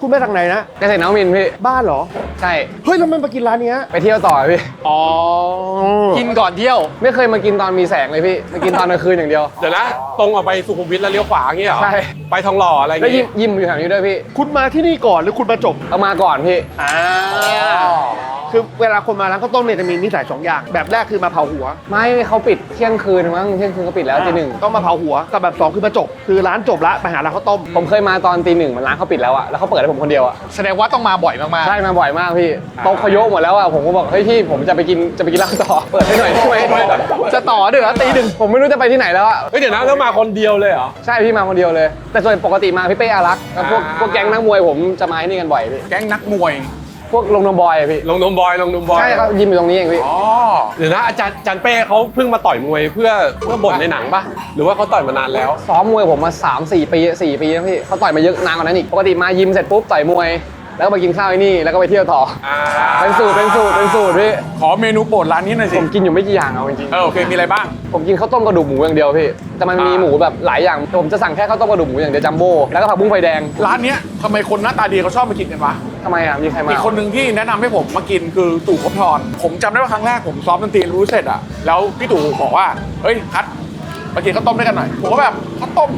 คุณไปทางไหนนะเกษตรนวมินทร์พี่ บ้านเหรอ ใช่ เฮ้ยแล้วมันมากินร้านเนี้ยไปเที่ยวต่อพี่ อ๋อ กินก่อนเที่ยว ไม่เคยมากินตอนมีแสงเลยพี่ มากินตอนกลางคืนอย่างเดียว เดี๋ยวนะ ตรงออกไปสุขุมวิทแล้วเลี้ยวขวาอย่างเงี้ยเหรอ ใช่ ไปทองหล่ออะไรอย่างแล้วยิงี้มยิมอยู่แถวนี้ด้วยพี่ คุณมาที่นี่ก่อนหรือคุณมาจบเอามาก่อนพี่ อ่า คือเวลาคนมาร้านข้าวต้มเนี่ยจะมีนิสัยสองอย่าง แบบแรกคือมาเผาหัวไม่เขาปิดเที่ยงคืนมั้งเที่ยงคืนก็ปิดแล้วตีหนึ่งต้องมาเผาหัวกับแบบสองคือมาจบ คือร้านจบละไปหาร้านข้าวต้ม ผมเคยมาตอนตีหนึ่งมันร้านเขาปิดแล้วอะแล้วเขาเปิดให้ผมคนเดียวอะแสดงว่าต้องมาบ่อยมากใช่มาบ่อยมากพี่โต๊ะเขาโยกหมดแล้วอะผมก็บอกเฮ้ยพี่ผมจะไปกินจะไปกินเหล้าต่อเปิดให้หน่อยได้ไหมๆจะต่อเดือตีหนึ่งผมไม่รู้จะไปที่ไหนแล้วอะเฮ้ยเดี๋ยวนะแล้วมาคนเดียวเลยเหรอใช่พี่มาคนเดียวเลย แต่ส่วนปกติมาพี่เป้อารักษ์แล้วพวกอ่าพวกแก๊งนักมวยผมจะมาที่นี่กันบ่อยพี่แก๊งนักมวย พวกลงนมบอยอะพี่ลงนมบอยลงนมบอยใช่เขายิมอยู่ตรงนี้เองพี่อ๋อเดี๋ยวนะอาจารย์อาจารย์เป้เขาเพิ่งมาต่อยมวยเพื่อเพื่อบ่นในหนังปะหรือว่าเขาต่อยมานานแล้วซ้อมมวยผมมา 3 4 ปี 4 ปีแล้วพี่เขาต่อยมาเยอะนานกว่านั้นอีกปกติมายิมเสร็จปุ๊บต่อยมวย แล้วก็ไปกินข้าวไอ้นี่แล้วก็ไปเที่ยวต่ออ่าเป็นสูตรเป็นสูตรเป็นสูตรพี่ขอเมนูโปรดร้านนี้หน่อยสิผมกินอยู่ไม่กี่อย่างเอาจริงเออโอเคมีอะไรบ้างๆผมกินข้าวต้มกระดูกหมูอย่างเดียวพี่ แต่มันมีอ่า หมูแบบหลายอย่าง ผมจะสั่งแค่ข้าวต้มกระดูกหมูอย่างเดียวจัมโบ้ แล้วก็ผักบุ้งไฟแดง ร้านเนี้ยทำไมคนหน้าตาดีเขาชอบมากินกันวะ ทำไมอะมีใครมาอีกคนหนึ่งที่แนะนำให้ผมมากินคือตู่ภพบทรผมจำได้ว่าครั้งแรกผมซ้อมดนตรีรู้เสร็จอะแล้วพี่ตู่บอกว่าเฮ้ยคัดมากินข้าวต้มด้วยกันหน่อยผมก็แบบข้าวต้ม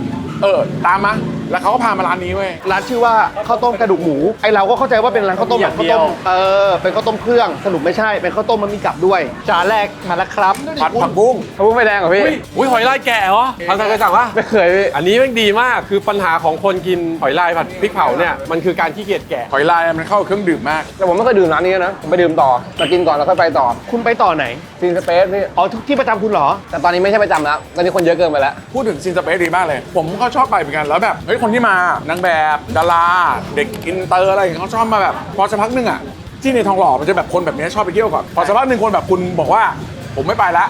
เออตามมา แล้วเขาก็พามาร้านนี้เว้ย ร้านชื่อว่าข้าวต้มกระดูกหมูไอเราก็เข้าใจว่าเป็นร้านข้าวต้มแบบข้าวต้มเออเป็นข้าวต้มเครื่องสรุปไม่ใช่เป็นข้าวต้มมันมีกลับด้วยจานแรกมาแล้วครับผัดผักบุ้งผักบุ้งไฟแดงเหรอพี่อุ้ยอุ้ยหอยลายแกะเหรอทางทางเคยสั่งปะไม่เคยพี่อันนี้แม่งดีมากคือปัญหาของคนกินหอยลายผัดพริกเผาเนี่ยมันคือการขี้เกียจแกะหอยลายมันเข้ากับเครื่องดื่มมากแต่ผมไม่เคยดื่มร้านนี้นะผมไปดื่มต่อมากินก่อนแล้วค่อยไปต่อ คุณไปต่อไหนซีนสเปซพี่อ๋อทุกที่ประจำคุณเหรอ แต่ตอนนี้ไม่ใช่ประจำแล้วตอนนี้คนเยอะเกินไปแล้วพูดถึงซินสเปซดีมากเลย ผมก็ชอบไปเหมือนกันแล้วแบบเฮ้ยคนที่มานางแบบดาราเด็กอินเตอร์อะไรอย่างเงี้ยเขาชอบมาแบบพอสักพักหนึ่งอะที่ในทองหล่อมันจะแบบคนแบบนี้ชอบไปเที่ยวก่อนพอสักพักหนึ่งคนแบบคุณบอกว่า ผมไม่ไปละ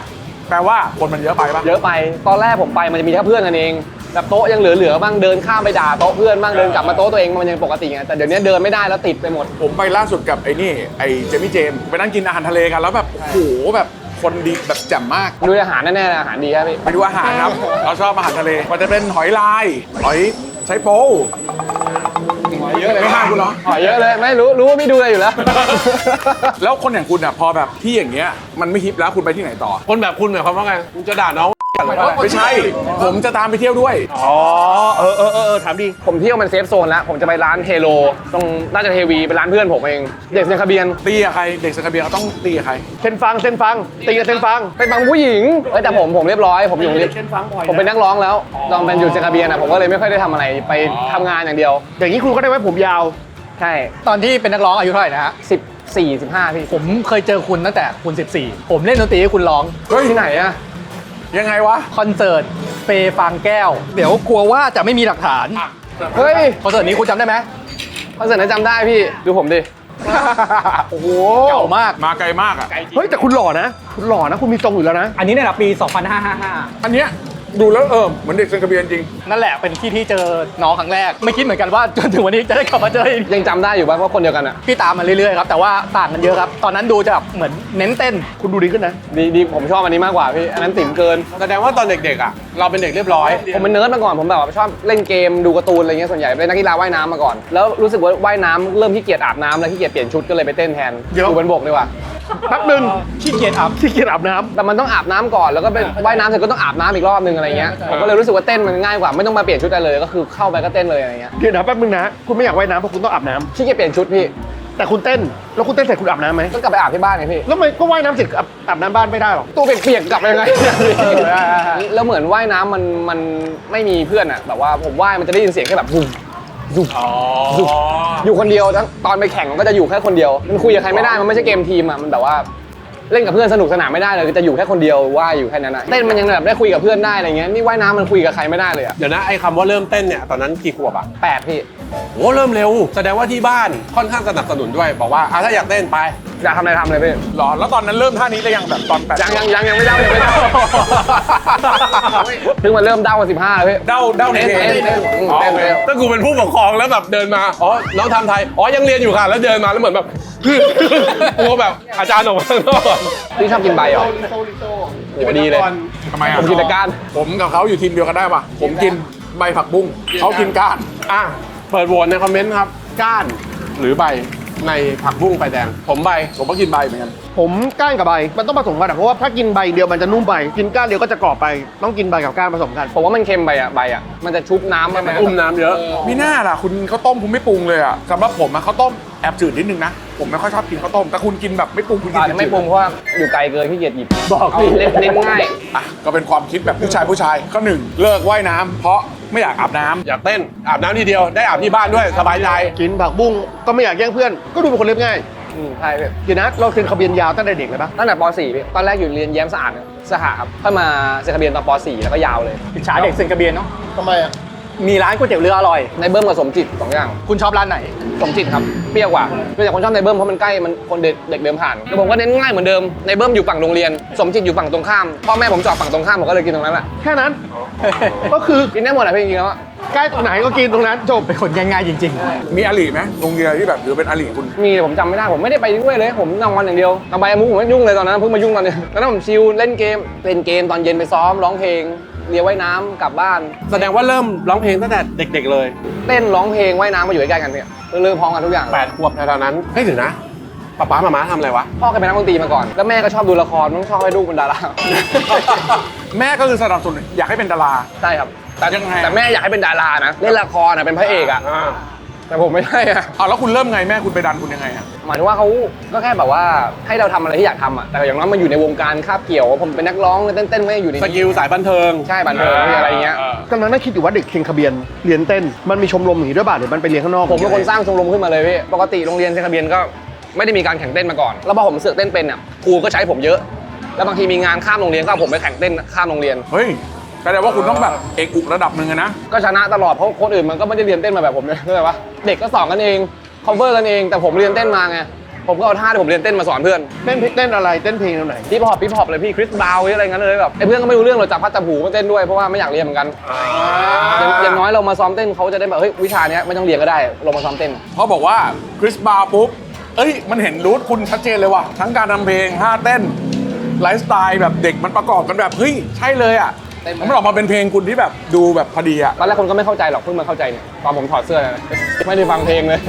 แปลว่าคนมันเยอะไปปะเยอะไป ตอนแรกผมไปมันจะมีแค่เพื่อนกันเองแบบโต๊ะยังเหลือๆบ้างเดินข้ามไปด่าโต๊ะเพื่อนบ้างเดินกลับมาโต๊ะตัวเองมันยังปกติไงแต่เดี๋ยวนี้เดินไม่ได้แล้วติดไปหมด ผมไปล่าสุดกับไอ้นี่ไอ้เจมี่เจมส์ไปนั่งกินอาหารทะเลกันแล้วแบบโอ้โหแบบคนดีแบบแจ่มมากดูอาหารแน่ๆอาหารดีครับพี่ไปดูอาหารครับ เราชอบอาหารทะเลมันจะเป็นหอยลายหอย ใช้โป๊เยอะเลยไม่ห้ามคุณเหรอ หอยเยอะเลยไม่รู้รู้ว่าไม่ดูอะไรอยู่แล้ว แล้วคนอย่างคุณอะพอแบบที่อย่างเงี้ยมันไม่ฮิปแล้วคุณไปที่ไหนต่อ คนแบบคุณหมายความว่าไงคุณจะด่าน้องหรือว่าอะ ไรไม่ใช่ ผมจะตามไปเที่ยวด้วย อ๋อ เออเออเออเออถามดี ผมเที่ยวมันเซฟโซนแล้ว ผมจะไปร้านเฮโลตรงน่าจะเทวีเป็นร้านเพื่อนผมเอง เด็กเซนคาเบียน ตีกับใคร เด็กสกาเบียเขาต้องตีกับใครเส้นฟังเส้นฟัง ตีกับเส้นฟัง เป็นบางผู้หญิงเอ้ยแต่ผมผมเรียบร้อย ผมอยู่เรียบเส้นฟังบ่อยผมเป็นนักร้องแล้วตอนเป็นอยู่เซนคาเบียนอะผมก็เลยไม่ค่อยได้ทำอะไร ไปทำงานอย่างเดียว อย่างนี้คุณก็ได้ไว้ผมยาว ใช่ ตอนที่เป็นนักร้องอายุเท่าไหร่นะฮะสิบสี่สิบห้าพี่ ผมเคยเจอคุณตั้งแต่คุณ 14 ผมเล่นดนตรีให้คุณร้องเฮ้ยที่ไหนอะ ยังไงวะ คอนเสิร์ตเฟย์ฟางแก้ว เดี๋ยวกลัวว่าจะไม่มีหลักฐาน เฮ้ย คอนเสิร์ตนี้คุณจำได้ไหมคอนเสิร์ตนั้นจำได้พี่ ดูผมดิ โอ้โหเก่ามาก มาไกลมากอะ เฮ้ยแต่คุณหล่อนะ คุณหล่อนะ คุณมีทรงอยู่แล้วนะ อันนี้ในปี 2555อันเนี้ย ดูแล้วเออเหมือนเด็กสกาเบียนจริง นั่นแหละเป็นที่ที่เจอน้องครั้งแรก ไม่คิดเหมือนกันว่าจนถึงวันนี้จะได้กลับมาเจออีกยังจำได้อยู่ป่ะว่าคนเดียวกันอะพี่ตามมาเรื่อยๆครับแต่ว่าต่างกันเยอะครับ ตอนนั้นดูจะแบบเหมือนเน้นเต้น คุณดูดีขึ้นนะ ดีดีผมชอบอันนี้มากกว่าพี่ อันนั้นติ๋มเกิน แสดงว่าตอนเด็กๆอะเราเป็นเด็กเรียบร้อย ผมเป็นเนิร์ดมาก่อนผมแบบว่าชอบเล่นเกมดูการ์ตูนอะไรเงี้ยส่วนใหญ่เป็นนักกีฬาว่ายน้ำมาก่อน แล้วรู้สึกว่าว่ายน้ำเริ่มขี้เกียจอาบน้ำแล้วขี้เกียจเปลี่ยนชุดก็เลยไปเต้นแทนเดี๋ยวอยู่บนบกดีกว่าแป๊บหนึ่งขี้เกียจอัพที่เกียจอาบน้ำแต่มันต้องอาบน้ำก่อนแล้วก็ไปว่ายน้ำเสร็จก็ต้องอาบน้ำอีกรอบนึงอะไรเงี้ยผมก็เลยรู้สึกว่าเต้นมันง่ายกว่าไม่ต้องมาเปลี่ยนชุดอะไรเลยก็คือเข้าไปก็เต้นเลยอะไรเงี้ยเดี๋ยวนะแป๊บนึงนะ คุณไม่อยากว่ายน้ำเพราะคุณต้องอาบน้ำขี้เกียจเปลี่ยนชุดพี่ แต่คุณเต้น แล้วคุณเต้นเสร็จคุณอาบน้ำไหมก็กลับไปอาบที่บ้านไงพี่ แล้วทำไมก็ว่ายน้ำเสร็จอาบอาบน้ำบ้านไม่ได้หรอตัวเปียกๆกลับไปยังไง เออแล้วเหมือนว่ายน้ำมันมันไม่มีเพื่อนอะแบบว่าผมว่ายมันจะได้ยินเสียงแค่แบบซุ่มซุ่มอ๋ออยู่คนเดียวทั้งตอนไปแข่งมันก็จะอยู่แค่คนเดียว มันคุยกับใครไม่ได้มันไม่ใช่เกมทีมอะมันแบบว่าเล่นกับเพื่อนสนุกสนานไม่ได้เลยคือจะอยู่แค่คนเดียวว่ายอยู่แค่นั้นอะเต้นมันยังแบบได้คุยกับเพื่อนได้อะไรเงี้ยนี่ว่ายน้ำมันคุยกับใครไม่ได้เลยอะเดี๋ยวนะไอ้คำว่าเริ่มเต้นเนี่ยตอนนั้นกี่ขวบอะแปดพี่ โอ้เริ่มเร็ว แสดงว่าที่บ้านค่อนข้างสนับสนุนด้วย บอกว่าอะถ้าอยากเต้นไป อยากทำอะไรทำเลยพี่หรอ แล้วตอนนั้นเริ่มท่านี้เลยยังแบบตอนแปดยังยังยังยังไม่ได้ยังไม่ได้เพิ่งมาเริ่มเด้าวันสิบห้าแล้วพี่ เด้าเด้าในเต้นเพลเต้นงเต้นอืมอ๋อเต้นเต้น ถ้ากูเป็นผู้ปกครองแล้วแบบเดินมาอ๋อน้องทำไทยอ๋อยังเรียนอยู่ค่ะแล้วเดินมาแล้วเหมือนแบบกลัวแบบอาจารย์ออกมาข้างนอกพี่ชอบกินใบเหรอโหดีเลย ทำไมอะผมกินแต่ก้าน ผมกับเขาอยู่ทีมเดียวกันได้ปะผมกินใบผักบุ้งเขากินก้านอะ เปิดโหวตในคอมเมนต์ครับ ก้านหรือใบในผักบุ้งไฟแดง ผมใบ ผมก็กินใบเหมือนกันผมก้านกับใบ มันต้องผสมกันอะเพราะว่าถ้ากินใบเดียวมันจะนุ่มไป กินก้านเดียวก็จะกรอบไป ต้องกินใบกับก้านผสมกัน ผมว่ามันเค็มไปอะใบอะมันจะชุบน้ำมันไปอุ้มน้ำเยอะมีหน้าล่ะคุณข้าวต้มคุณไม่ปรุงเลยอะสำหรับผมอะข้าวต้มแอบจืดนิดนึงนะ ผมไม่ค่อยชอบกินข้าวต้มแต่คุณกินแบบไม่ปรุงคุณกินอาจจะไม่ปรุงเพราะว่าอยู่ไกลเกินขี้เกียจหยิบบอกเอาดิเล่นเล่นง่ายอะก็เป็นความคิดแบบผู้ชายผู้ชายข้อหนึ่งเลิกว่ายน้ำเพราะไม่อยากอาบน้ำอยากเต้นอาบน้ำทีเดียวได้อาบที่บ้านด้วยสบายใจกินผักบุ้งก็ไม่อยากแย่งเพื่อน ก็ดูเป็นคนเรียบง่าย อืมใช่พี่เดี๋ยวนะเราเซ็นทะเบียนยาวตั้งแต่เด็กเลยปะตั้งแต่ป .4 พี่ตอนแรกอยู่เรียนแย้มสะอาดเนี่ยสหครับค่อยมาเซ็นทะเบียนตอนป .4 แล้วก็ยาวเลย อิจฉาเด็กเซนกระเบียนเนาะทำไมอะ มีร้านก๋วยเตี๋ยวเรืออร่อย ในเบิ้มกับสมจิตสองอย่าง คุณชอบร้านไหน สมจิตครับ เปรี้ยวกว่าเปรี้ยวจากคนชอบในเบิ้มเพราะมันใกล้มันคนเด็กเด็กเดิมผ่านแล้วผมก็เน้นง่ายเหมือนเดิม ในเบิ้มอยู่ฝั่งโรงเรียน สมจิตอยู่ฝั่งตรงข้าม พ่อแม่ผมจอดฝั่งตรงข้ามผมก็เลยกินตรงนั้นแหละ แค่นั้น ก็คือกินได้หมดอะพี่จริงๆแล้วอะใกล้ตรงไหนก็กินตรงนั้นจบเป็นคนง่ายๆจริง มีอลีไหมโรงเรียนที่แบบหรือเป็นอลีคุณ มีแต่ผมจำไม่ได้ผมไม่ได้ไปด้วยเลย ผมนอนอย่างเดียวตอนใบายมุกผมไม่ยุ่งเลยตอนนั้นเพิ่งมายุ่งตอนนี้ตอนนั้นผมชิลเล่นเกมเล่นเกมตอนเย็นไปซ้อมร้องเพลง เรียนว่ายน้ำกลับบ้าน แสดงว่าเริ่มร้องเพลงตั้งแต่เด็ก ๆ เลยเต้นร้องเพลงว่ายน้ำมาอยู่ใกล้ๆกันพี่เริ่มพร้อมกันทุกอย่างแปดขวบแถวๆนั้นเฮ้ยถึงนะป๊าป๊ามาม้าทำอะไรวะ พ่อเคยเป็นนักดนตรีมาก่อน แล้วแม่ก็ชอบดูละครต้องชอบให้ลูกเป็นดารา แม่ก็คือสนับสนุนอยากให้เป็นดารา ใช่ครับ แต่ยังไงแต่แม่อยากให้เป็นดารานะ เล่นละครนะเป็นพระเอกอะอ่า แต่ผมไม่ใช่อะเอาแล้วคุณเริ่มไงแม่คุณไปดันคุณยังไงอะหมายถึงว่าเขาก็แค่แบบว่าให้เราทำอะไรที่อยากทำอะแต่อย่างน้อยมาอยู่ในวงการคาบเกี่ยวผมเป็นนักร้องเต้นเต้นๆไม่ได้อยู่ในสกิลสายบันเทิงใช่บันเทิงอะไรเงี้ยกำลังนั่งคิดอยู่ว่าเด็กเซ็นทะเบียนเรียนเต้น มันมีชมรมอย่างนี้ด้วยป่ะหรือมันไปเรียนข้างนอกผมเป็นคนสร้างชมรมขึ้นมาเลยพี่ ปกติโรงเรียนเซนทะเบียนก็ไม่ได้มีการแข่งเต้นมาก่อน แล้วพอผมเสือกเต้นเป็นอะครูก็ใช้ผมเยอะ แล้วบางทีมีงานข้ามโรงเรียนก็เอาผมไปแข่งเต้นข้ามโรงเรียน เฮ้ย แปลว่าคุณต้องแบบเอกอุกระดับหนึ่งอะนะ ก็ชนะตลอดเพราะคนอื่นมันก็ไม่ได้เรียนเต้นมาแบบผมเลยเข้าใจปะเด็กก็สอนกันเอง cover กันเอง แต่ผมเรียนเต้นมาไงผมก็เอาท่าที่ผมเรียนเต้นมาสอนเพื่อนเต้นเต้นอะไรเต้นเพลงแนวไหนพี่พอปพี่พอปเลยพี่คริสบาวอะไรงั้นเลยแบบไอ้เพื่อนก็ไม่รู้เรื่องหรอกจับพัดจับผูมาเต้นด้วยเพราะว่าไม่อยากเรียนเหมือนกันอย่างอย่างน้อยเรามาซ้อมเต้นเขาจะได้แบบเฮ้ยวิชาเนี้ยไม่ต้องเรียนก็ได้ลงมาซ้อมเต้นเพราะบอกว่าคริสบาร์ปุ๊บเอ้ยมันเห็นรูทคุณชัดเจนเลยว่ะทั้งการทำเพลงท่าเต้นไลฟ์สไตล์แบบเด็กมันประกอบกันแบบเฮ้ยใช่เลยอะ เต้นไหมมันออกมาเป็นเพลงคุณที่แบบดูแบบพอดีอะตอนแรกคนก็ไม่เข้าใจหรอกเพิ่งมาเข้าใจเนี่ยตอนผมถอดเสื้อเนี่ยไม่ได้ฟังเพลงเลย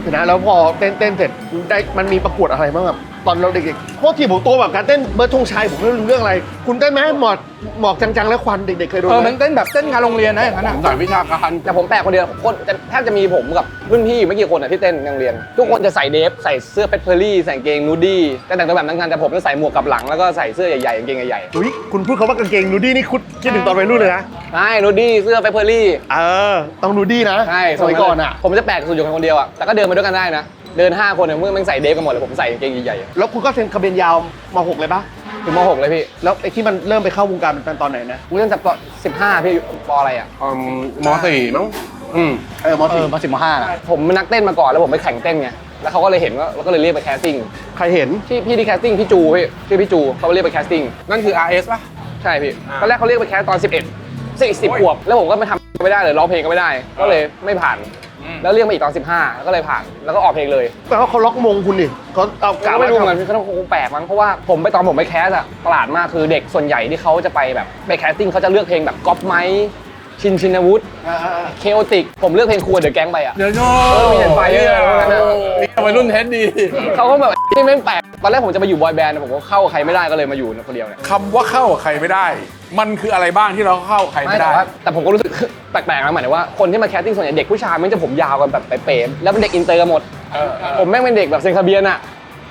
เดี๋ยวนะแล้วพอเต้นเต้นเสร็จได้มันมีประกวดอะไรบ้างแบบ ตอนเราเด็กๆโคตรที่ผมโตแบบการเต้นเบิร์ดธงชัยผมไม่รู้เรื่องอะไร คุณเต้นไหมหมอกหมอกจังๆ แล้วควันเด็กๆเคยโดๆนเออไหมมันเต้นแบบเต้นงานโรงเรียนนะอย่างนั้นอะ สายวิชาการแต่ผมแปลกคนเดียวคนจะแทบจะมีผมกับรุ่นพี่ไม่กี่คนอะที่เต้นในโรงเรียน ทุกคนจะใส่เดฟใส่เสื้อเพชรเพอร์รี่ใส่กางเกงนูดี้ก็แต่งตัวแบบนั้นกันแต่ผมจะใส่หมวกกับหลังแล้วก็ใส่เสื้อใหญ่ๆกางเกงใหญ่อุ้ยคุณพูดคำว่ากางเกงนูดี้นี่คุณคิดถึงตอนวัยรุ่นเลยนะๆใช่นูดี้เสื้อเพชรเพอร์รี่เออต้องนูดี้นะใช่สมัยก่อนอะผมจะแปลกสุดอยู่คนเดียวอะแต่ก็เดินไปด้วยกันได้นะ เดิน 5 คนเนี่ยเมื่อมันใส่เดฟกันหมดเลยผมใส่กางเกงใหญ่แล้วคุณก็เซ็นทะเบียนยาวมาหกเลยปะๆถึงม .6 เลยพี่แล้วไอ้ที่มันเริ่มไปเข้าวงการเป็นตอนไหนนะกูเล่นจากปสิบห้าพี่ปอะไรอะอืมมสี่มั้งอืมเออมเอสี่อมาสิบมาห้าน่ะผมเป็นนักเต้นมาก่อนแล้วผมไปแข่งเต้นไงแล้วเขาก็เลยเห็นว่าแล้วก็เลยเรียกไปแคสติ้งใครเห็นที่พี่ที่แคสติ้งพี่จูพี่ชื่อพี่จูเขาเรียกไปแคสติ้ง นั่นคือ RS ป่ะ ใช่พี่อ่าตอนแรกเขาเรียกไปแคสตอน 11สิบสิบขวบ แล้วผมก็ไม่ทำไม่ได้เลยร้องเพลงก็ไม่ได้ ก็เลยไม่ผ่าน แล้วเรียกมาอีกตอน 15ก็เลยผ่านแล้วก็ออกเพลงเลยแต่ว่าเขาล็อกมงคุณดิเขาเอากาก็รไม่รู้เหมืไว้อนกันเขาต้องคงแปลกมั้งเพราะว่าผมไปตอนผมไปแคสอะประหลาดมากคือเด็กส่วนใหญ่ที่เขาจะไปแบบไปแคสติ้งเขาจะเลือกเพลงแบบก๊อปไมค์ชินชินวุฒิอ่าเคโอติกผมเลือกเพลงครัวเดอะแก๊งไปอะเดี๋ยวโเออมีเห็นไฟเยอะอะไรพวกนั้นน่ะนี่วัยรุ่นเทสดีเขาก็แบบ นี่ไม่งแปลกตอนแรกผมจะไปอยู่บอยแบนด์แต่ผมก็เข้ากับใครไม่ได้ก็เลยมาอยู่คนเดียวเนี่ยคำว่าเข้ากับใครไม่ได้ มันคืออะไรบ้างที่เราเข้ากับใครไม่ไม่แต่ได้ ว่าแต่ผมก็รู้สึก แปลกๆนะหมายถึงว่าคนที่มาแคสติ้งส่วนใหญ่เด็กผู้ชายมันจะผมยาวกันแบบเป๋ๆแล้วเป็นเด็กอินเตอร์กันหมดผมแม่งเป็นเด็กแบบเซนคาเบียนอะ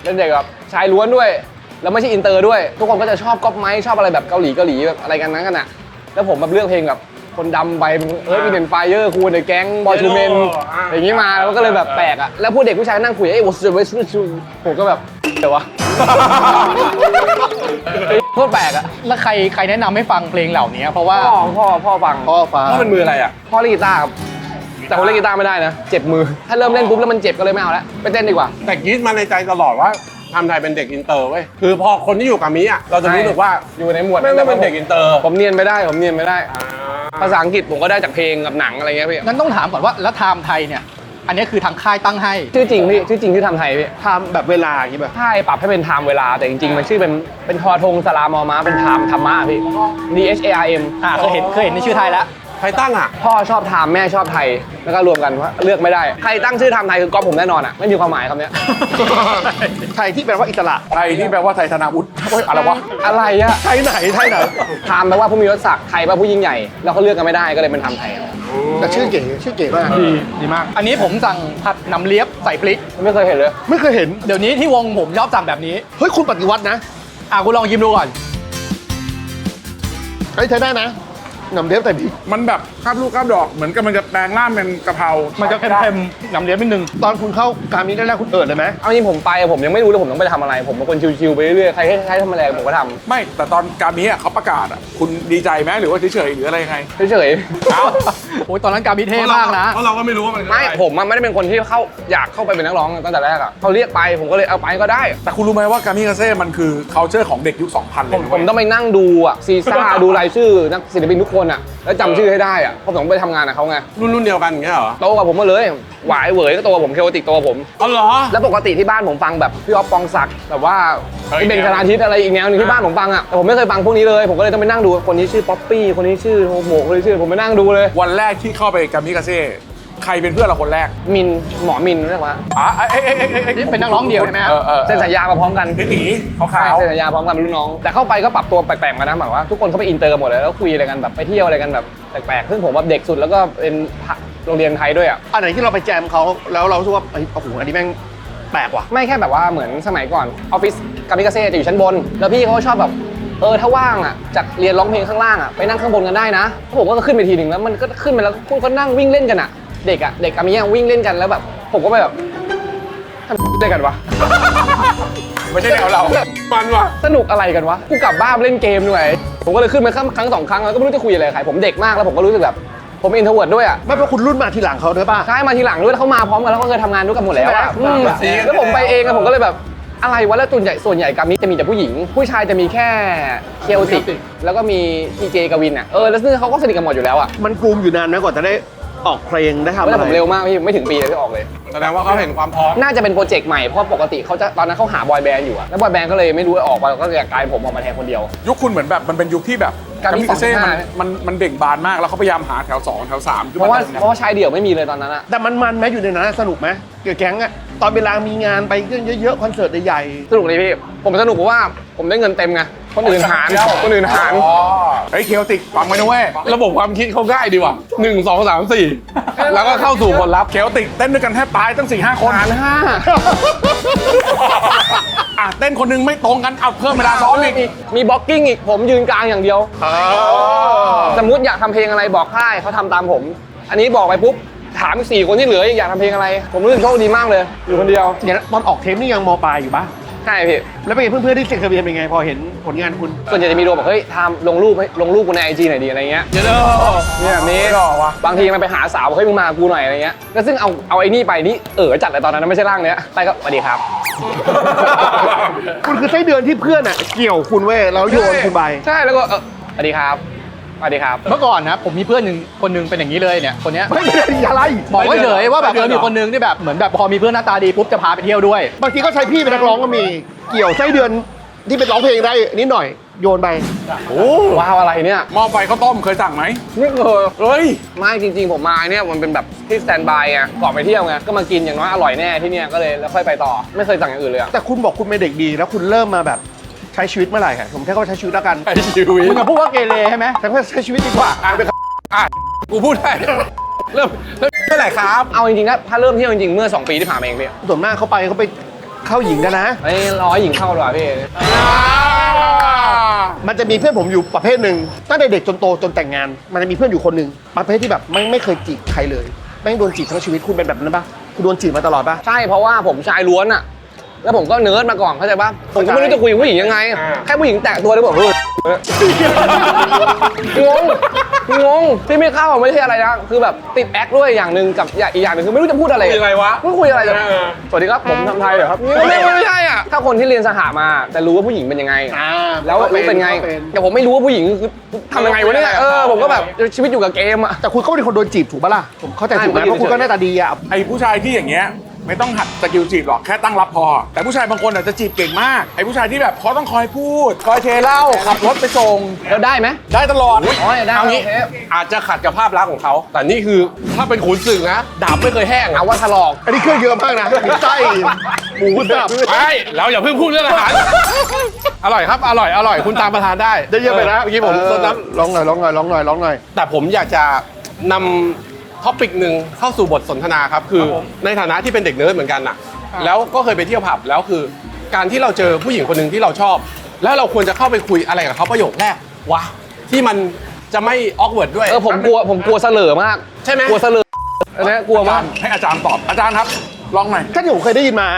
เป็นเด็กแบบชายล้วนด้วย แล้วไม่ใช่อินเตอร์ด้วย ทุกคนก็จะชอบก๊อปไม้ชอบอะไรแบบเกาหลีเกาหลีแบบอะไรกันนั้นกันอะแล้วผมแบบเลือกเพลงแบบ คนดำไปเอ้ยมีเด่นไฟเยอร์คูเดอะแก๊งบอยทูเมนอ่าอย่างนี้มาแล้วก็เลยแบบแปลกอะแล้วพวกเด็กผู้ชายนั่งคุยเอ้ยวอสเดอร์เวสผมก็แบบเดี๋ยววะโคตรแปลกอะแล้วใครใครแนะนำให้ฟังเพลงเหล่านี้เพราะว่าพ่อพ่อพ่อฟังพ่อฟ้าพ่อเป็นมืออะไรอะพ่อเล่นกีตาร์ครับแต่ผมเล่นกีตาร์ไม่ได้นะ เจ็บมือ ถ้าเริ่มเล่นปุ๊บแล้วมันเจ็บก็เลยไม่เอาแล้วไปเต้นดีกว่า แต่คิดมาในใจตลอดว่า ทำไทยเป็นเด็กอินเตอร์เว้ยคือพอคนที่อยู่กับมิอะเราจะรู้สึกว่าอยู่ในหมวดแม่งไม่เป็นเด็กอินเตอร์ผมเนียนไม่ได้ ผมเนียนไม่ได้อ่าภาษาอังกฤษผมก็ได้จากเพลงกับหนังอะไรเงี้ยพี่งั้นต้องถามก่อนว่าแล้วไทม์ไทยเนี่ยอันนี้คือทางค่ายตั้งให้ ชื่อจริงพี่ชื่อจริงที่ทำไทยพี่ทำแบบเวลาอย่างนี้แบบค่ายปรับให้เป็นไทม์เวลาแต่จริงๆ มันชื่อเป็นเป็นทอทงสลามอม้าเป็นไทม์ธรรมะพี่ D H A R M อ่าเคยเห็นเคยเห็นในชื่อไทยแล้ว ใครตั้งอะ พ่อชอบไทม์แม่ชอบไทย แล้วก็รวมกันว่าเลือกไม่ได้ ใครตั้งชื่อไทม์ไทยคือก๊อฟผมแน่นอนอะ ไม่มีความหมายคำเนี้ย ไทยที่แปลว่าอิสระ ไทยที่แปลว่าไทยธนาวุฒิเฮ้ยอะไรวะอะไรอะไทยไหนไทยไหนไทม์แปลว่าผู้มียศศักดิ์ไทยแปลว่าผู้ยิ่งใหญ่ แล้วเขาเลือกกันไม่ได้ก็เลยเป็นไทม์ไทยแต่ชื่อเก๋ชื่อเก๋มากดีดีมาก อันนี้ผมสั่งผัดน้ำเลียบใส่พริก ไม่เคยเห็นเลย ไม่เคยเห็น เดี๋ยวนี้ที่วงผมชอบสั่งแบบนี้ เฮ้ยคุณปฏิวัตินะ อะคุณลองชิมดูก่อนไอ้ยใช้ได้นะ หนำเดฟแต่พริกมันแบบคาบลูกคาบดอกเหมือนกับมันจะแปลงร่างเป็นกะเพรามันจะเค็มๆน้ำเลียบนิดนึง ตอนคุณเข้าการนี้แรกๆคุณเอิดเลยไหมเอาจริงผมไปผมยังไม่รู้เลยผมต้องไปทำอะไร ผมเป็นคนชิวๆไปเรื่อยๆใครให้ใครทำอะไรผมก็ทไม่แต่ตอนการนี้อะเขาประกาศอะคุณดีใจไหมหรือว่าเฉยๆหรืออะไรยังไงำเฉยเอ้า โอ้ยตอนนั้นการบิเท่มากนะ เพราะเราก็ไม่รู้ว่ามันๆไม่ผมอะไม่ได้เป็นคนที่เข้าอยากเข้าไปเป็นนักร้องตั้งแต่แรกอะเขาเรียกไปผมก็เลยเอาไปก็ได้ แต่คุณรู้ไหมว่าการมิกาเซ่มันคือ culture ของเด็กยุค 2000 เลผยมนะผมเว้ยต้องไปนั่งดูอะซีซ่า ดูรายชื่อนักศิลปินทุกคนอะแล้วจำชื่อให้ได้อะเพราะผมไปทำงานกับเขาไงรุ่นรุ่นเดียวกันอย่างเงี้ยเหรอโตกับผมมาเลย หวายเหวยก็โตกับผมเคโอติกโตกับผม อ๋อเหรอ แล้วปกติที่บ้านผมฟังแบบพี่อ๊อฟปองศักดิ์แบบว่าเฮ้ย พี่เบนชนาทิตอะไรอีกแนวหนึงที่บ้านผมฟังอะแต่ผมไม่เคยฟังพวกนี้เลยผมก็เลยต้องไปนั่งดูคนนี้ชื่อป๊อปปี้คนนี้ชื่อโฮโมคนนี้ชื่อผมไปนั่งดูเลย วันแรกที่เข้าไปการมิกาเซ่ ใครเป็นเพื่อนเราคนแรกมินหมอมินเรียกว่าอะเอ้ยเอ้ยเอ้ยเอ้ยเอ้ยนี่เป็นนักร้องเดี่ยวใช่ไหมครับเออเออเซ็นสัญญามาพร้อมกันพี่ตีขาวใช่ขาวเซ็นสัญญาพร้อมกันเป็นรุ่นน้อง แต่เข้าไปก็ปรับตัวแปลกๆมานะแบบว่าทุกคนเขาไปอินเตอร์หมดเลยแล้วคุยอะไรกันแบบไปเที่ยวอะไรกันแบบแปลกๆซึ่งผมแบบเด็กสุดแล้วก็เป็นโรงเรียนไทยด้วยอะ อันไหนที่เราไปแจมเขาแล้วเรารู้สึกว่าเฮ้ยโอ้โหอันนี้แม่งแปลกว่ะ ไม่แค่แบบว่าเหมือนสมัยก่อนออฟฟิศกามิกาเซ่จะอยู่ชั้นบน แล้วพี่เขาก็ชอบแบบเออถ้าว่างอะจากเรียนร้องเพลงข้างล่างอะไปนั่งข้างบนกันได้นะผมก็ขึ้นไปทีหนึ่งแล้วมันก็ขึ้นไปแล้วคุณก็นั่งวิ่งเล่นกันอะ เด็กอะเด็กกามิยะวิ่งเล่นกันแล้วแบบ ผมก็ไปแบบทำเล่นกันวะ ไม่ใช่แนวเรา มันว่ะ สนุกอะไรกันวะ กูกลับบ้านเล่นเกมด้วยผมก็เลยขึ้นมาครั้งครั้งสองครั้งแล้วก็ไม่รู้จะคุยอะไรกับใคร ผมเด็กมากแล้วผมก็รู้สึกแบบ ผมอินโทรเวิร์ดด้วยอะไม่เพราะคุณรุ่นมาทีหลังเขาด้วยป่ะ ใช่มาทีหลังด้วยแล้วเขามาพร้อมกันแล้วเขาเคยทำงานด้วยกันหมดแล้วอะใช่ไหมอืมสีกันแล้วผมไปเองอะผมก็เลยแบบอะไรวะแล้วส่วนใหญ่ส่วนใหญ่กับนี้จะมีแต่ผู้หญิง ผู้ชายจะมีแค่เคลติกแล้วก็มีทีเจกวินอะเออแล้วซึ่งเขาก็สนิทกันหมดอยู่แล้วอะมันกลุ่มอยู่นานนะกว่าจะได้ ออกเพลงได้ทำไม่อะแต่ไร ผมเร็วมากพี่ไม่ถึงปีเลยที่ออกเลย แสดงว่าเขาเห็นความพร้อม น่าจะเป็นโปรเจกต์ใหม่เพราะปกติเขาจะตอนนั้นเขาหาบอยแบนด์อยู่อะแล้วบอยแบนด์ก็เลยไม่รู้ว่าออกมาก็อยากกลายเป็นผมออกมาแทนคนเดียว ยุคคุณเหมือนแบบมันเป็นยุคที่แบบการมิมิกาเซ่มัน25มันมันเบ่งบานมากแล้วเขาพยายามหาแถว 2 แถว3ขึ้นเพราะว่ามาเพราะว่าชายเดี่ยวไม่มีเลยตอนนั้นอะแต่มันมันไหมอยู่ในนั้นสนุกไหมเกี่ยวกับแก๊งอะตอนเวลามีงานไปเยอะๆคอนเสิร์ตใหญ่สนุกเลยพี่ผมสนุกเพราะว่าผมได้เงินเต็มไง คนอื่นหารคนอื่นหารอ๋อเฮ้ยเคลติกฟังไว้นะเว้ยระบบความคิดเขาง่ายดีว่ะหนึ่งสองสามสี่แล้วก็เข้าสู่ผลลัพธ์เคลติกเต้นด้วยกันแทบตายตั้ง4ี่ห้าคนหารห้าอะเต้นคนหนึงไม่ตรงกันเอาเพิ่มเวลาซ้อมอีกมีบล็อกกิ้งอีกผมยืนกลางอย่างเดียวสมมติอยากทำเพลงอะไรบอกค่ายเขาทำตามผม อันนี้บอกไปปุ๊บถามอีกสี่คนที่เหลืออยากทำเพลงอะไร ผมรู้สึกโชคดีมากเลย อยู่คนเดียวๆอย่างนั้นตอนออกเทปนี่ยังมปลายอยู่ปะ ใช่พี่ แล้วเป็นไงเพื่อนๆที่เซ็นทะเบียนเป็นไง พอเห็นผลงานคุณส่วนใหญ่จะมีโดมบอกเฮ้ยทำลงรูปให้ลงรูปกูในไอจีหน่อยดีอะไรเงี้ยเยอะเลยเนี่ยแบบนี้หล่อว่ะบางทีมันไปหาสาวบอกเฮ้ยมึงมากับกูหน่อยอะไรเงี้ยแล้วซึ่งเอาเอาไอ้นี่ไปนี่เออจัดเลยตอนนั้นนะไม่ใช่ร่างเนี้ยไปก็สวัสดีครับ คุณคือไส้เดือนที่เพื่อนอะเกี่ยวคุณเว้ยแล้วโยนคุณไปใช่แล้วก็เออสวัสดีครับ สวัสดีครับ เมื่อก่อนนะผมมีเพื่อนหนึ่งคนหนึงเป็นอย่างนี้เลยเนี่ยคนเนี้ย ไม่ได้อะไรบอกไว้เฉยว่าแบบเออไม่มีได้หรอคนหนึงที่แบบเหมือนแบบพอมีเพื่อนหน้าตาดีปุ๊บจะพาไปเที่ยวด้วย บางทีก็ใช้พี่เป็นนักร้องก็มี เกี่ยวไส้เดือนที่เป็นร้องเพลงได้นิดหน่อยโยนไปโอ้ว้าวอะไรเนี่ย หม้อไฟข้าวต้มเคยสั่งไหมไม่เคยเฮ้ย ไม่จริง ๆ ผมมาเนี่ยมันเป็นแบบที่สแตนบายไงก่อนไปเที่ยวไงก็มากินอย่างน้อยอร่อยแน่ที่เนี่ยก็เลยแล้วค่อยไปต่อ ไม่เคยสั่งอย่างอื่นเลยอะแต่คุณบอกคุณเป็นเด็กดี แล้วคุณเริ่มมาแบบ ใช้ชีวิตเมื่อไหร่คะผมแค่ว่าใช้ชีวิตแล้วกันไอ้ชีวิตมึงกับพูดว่าเกเรใช่ไหมแต่ว่าใช้ชีวิตดีกว่ากูพูดได้ เริ่มเริ่มเมื่อไหร่ครับเอาจริงๆนะถ้าเริ่มเที่ยวจริงๆเมื่อ 2 ปีที่ผ่านมาเองพี่ส่วนมากเขาไปเขาไปเข้าหญิงกันนะ ไอ้ร้อยหญิงเข้าดีกว่าพี่มันจะมีเพื่อนผมอยู่ประเภทหนึ่งตั้งแต่เด็กจนโตจนแต่งงาน มันจะมีเพื่อนอยู่คนหนึ่งประเภทที่แบบไม่ไม่เคยจีบใครเลยแม่งโดนจีบทั้งชีวิตคุณเป็นแบบนั้นปะคุณโดนจีบมาตลอดปะใช่เพราะว่าผมชายล้วนอะ แล้วผมก็เนิร์ดมาก่อนเข้าใจปะผมก็ไม่รู้จะคุยกับผู้หญิงยังไงแค่ผู้หญิงแตะตัวแล้วบอกเฮ้ยงงงงที่ไม่เข้าไม่ใช่อะไรนะคือแบบติดแอคด้วยอย่างหนึ่งกับอย่างอีกอย่างหนึ่งคือไม่รู้จะพูดอะไรคุยอะไรวะ ไม่คุยอะไรเลยเออ สวัสดีครับ ผมทำไทยเหรอครับไม่ไม่ไม่ใช่อะ ถ้าคนที่เรียนสหมา แต่รู้ว่าผู้หญิงเป็นยังไง อ่าแล้วรู้เป็นไง ก็เป็นแต่ผมไม่รู้ว่าผู้หญิงคือทำยังไงวะเนี่ย เออ ผมก็แบบชีวิตอยู่กับเกมอะ แต่คุณก็เป็นคนโดนจีบถูกปะล่ะผมเข้าใจถูกไหมใช่เพราะคุณก็หน้าตาดีอะไอ้ผู้ชายที่อย่างเงี้ย ไม่ต้องหัดสกิลจีบหรอกแค่ตั้งรับพอ แต่ผู้ชายบางคนอาจจะจีบเก่งมากไอ้ผู้ชายที่แบบเขาต้องคอยพูด คอยเทเหล้าขับรถไปส่งแล้วได้ไหม ได้ตลอด อ๋อได้เอางี้ โอเค อาจจะขัดกับภาพลักษณ์ของเขา แต่นี่คือถ้าเป็นขุนศึกนะ ดาบไม่เคยแห้งเอาว่าถลอกอันนี้เครื่องเยอะมากนะมีไส้หมูสับไม่เราอย่าเพิ่งพูดเรื่องอาหาร อร่อยครับ อร่อย อร่อย คุณตามประธานได้ได้เยอะไปนะเมื่อกี้ผมเออซดน้ลองหน่อยลองหน่อยลองหน่อยลองหน่อยำแต่ผมอยากจะนำ ท็อปิกหนึ่งเข้าสู่บทสนทนาครับคือในฐานะที่เป็นเด็กเนิร์ดเหมือนกันน่ะ แล้วก็เคยไปเที่ยวผับแล้วคือ การที่เราเจอผู้หญิงคนหนึ่งที่เราชอบ แล้วเราควรจะเข้าไปคุยอะไรกับเขาประโยคแรกวะที่มันจะไม่ออกเวิร์ดด้วยเออผมกลัวผมกลัวเสลอมากใช่ไหมกลัวเสลออันเนี้ยกลัวมากให้อาจารย์ตอบอาจารย์ครับ ลองหน่อยถ้าที่ผมเคยได้ยินมา